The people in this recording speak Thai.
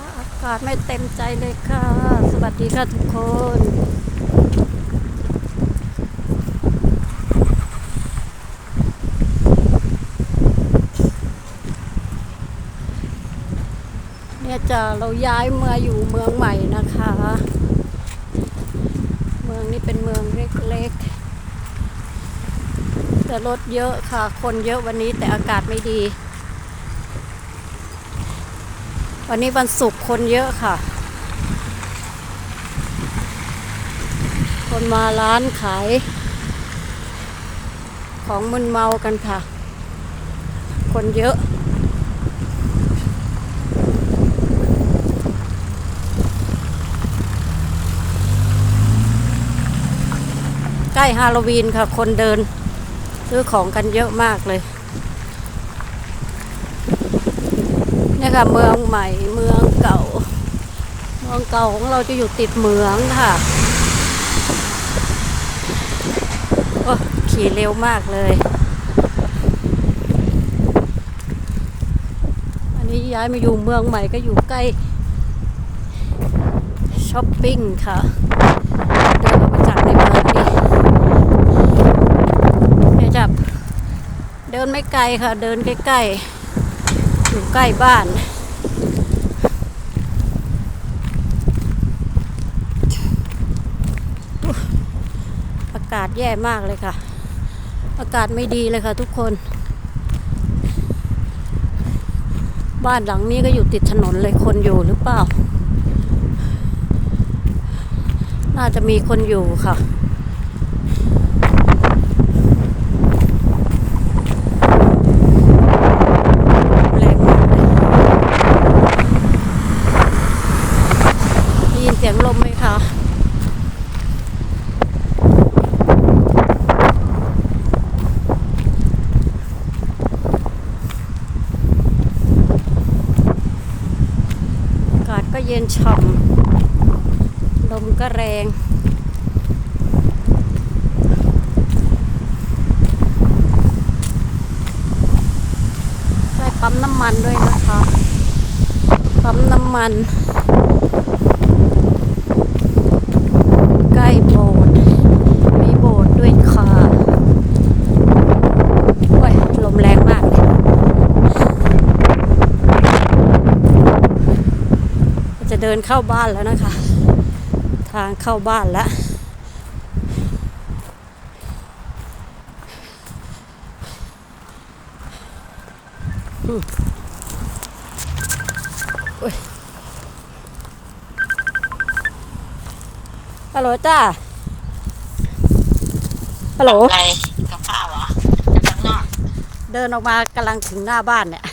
าศไม่เต็มใจเลยค่ะ สวัสดีค่ะทุกคนเนี่ยจะเราย้ายมาอยู่เมืองใหม่นะคะ เมืองนี้เป็นเมืองเล็กๆ แต่รถเยอะค่ะ คนเยอะวันนี้แต่อากาศไม่ดี วันนี้วันศุกร์คนเยอะค่ะ คนมาร้านขาย ของมึนเมากันค่ะ คนเยอะใกล้ฮาโลวีนค่ะ คนเดินซื้อของกันเยอะมากเลย เนี่ยค่ะเมืองใหม่เมืองเก่า เมืองเก่าของเราจะอยู่ติดเมืองค่ะโอ้ขี่เร็วมากเลย อันนี้ย้ายมาอยู่เมืองใหม่ก็อยู่ใกล้ช้อปปิ้งค่ะเดินออกมาจากในเมืองนี่เนี่ยจับเดินไม่ไกลค่ะ เดินใกล้ๆ อยู่ใกล้บ้านอากาศแย่มากเลยค่ะ อากาศไม่ดีเลยค่ะทุกคน บ้านหลังนี้ก็อยู่ติดถนนเลยคนอยู่หรือเปล่า น่าจะมีคนอยู่ค่ะ แรงมากเลยได้ยินเสียงลมไหมคะ อากาศก็ เย็นฉ่ำลมก็แรงได้ปั๊มน้ำมันด้วยนะคะ ปั๊มน้ำมัน ใกล้โบสถ์มีโบสถ์ด้วยค่ะโอ้ยลมแรงมากเลยจะ เดินเข้าบ้านแล้วนะคะ ทางเข้าบ้านแล้วฮัลโหลจ้าฮัลโหลอะไรกับข้าวเหรอจากข้างนอกเดินออกมากำลังถึงหน้าบ้านเนี่ย